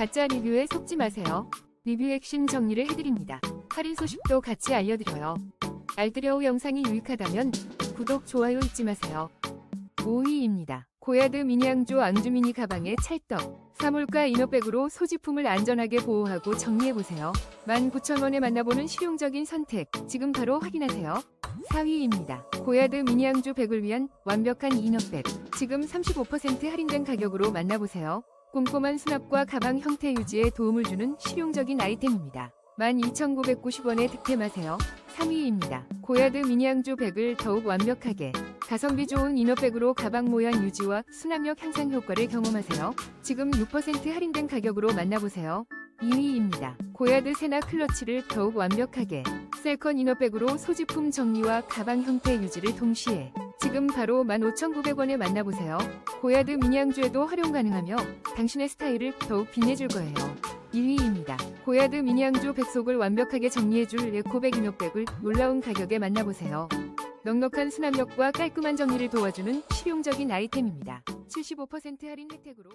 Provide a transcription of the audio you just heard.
가짜 리뷰에 속지 마세요. 리뷰 핵심 정리를 해드립니다. 할인 소식도 같이 알려드려요. 알뜰여우 영상이 유익하다면 구독, 좋아요 잊지 마세요. 5위입니다. 고야드 미니앙조 앙주미니 가방에 찰떡. 사물가 이너백으로 소지품을 안전하게 보호하고 정리해보세요. 19,000원에 만나보는 실용적인 선택. 지금 바로 확인하세요. 4위입니다. 고야드 미니앙주 백을 위한 완벽한 이너백. 지금 35% 할인된 가격으로 만나보세요. 꼼꼼한 수납과 가방 형태 유지에 도움을 주는 실용적인 아이템입니다. 12,990원에 득템하세요. 3위입니다. 고야드 미니앙주 백을 더욱 완벽하게 가성비 좋은 이너백으로 가방 모양 유지와 수납력 향상 효과를 경험하세요. 지금 6% 할인된 가격으로 만나보세요. 2위입니다. 고야드 세나 클러치를 더욱 완벽하게 셀컨 이너백으로 소지품 정리와 가방 형태 유지를 동시에 지금 바로 15,900원에 만나보세요. 고야드 미니앙주에도 활용 가능하며 당신의 스타일을 더욱 빛내줄 거예요. 1위입니다. 고야드 미니앙주 백속을 완벽하게 정리해줄 에코백 이너백을 놀라운 가격에 만나보세요. 넉넉한 수납력과 깔끔한 정리를 도와주는 실용적인 아이템입니다. 75% 할인 혜택으로